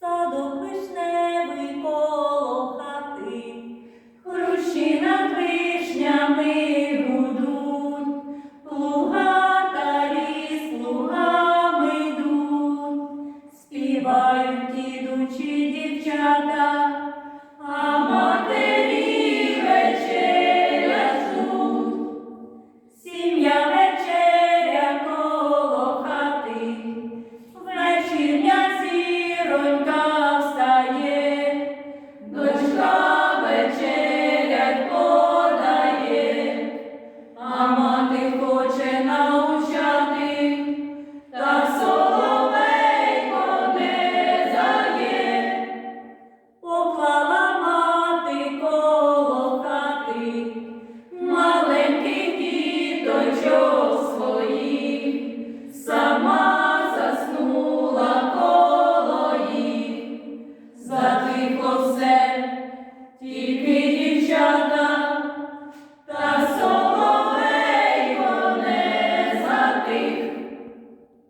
Садок коло хати, над вишнями гудуть, плугатарі ліс плугами йдуть, співають ідучі дівчата, діточок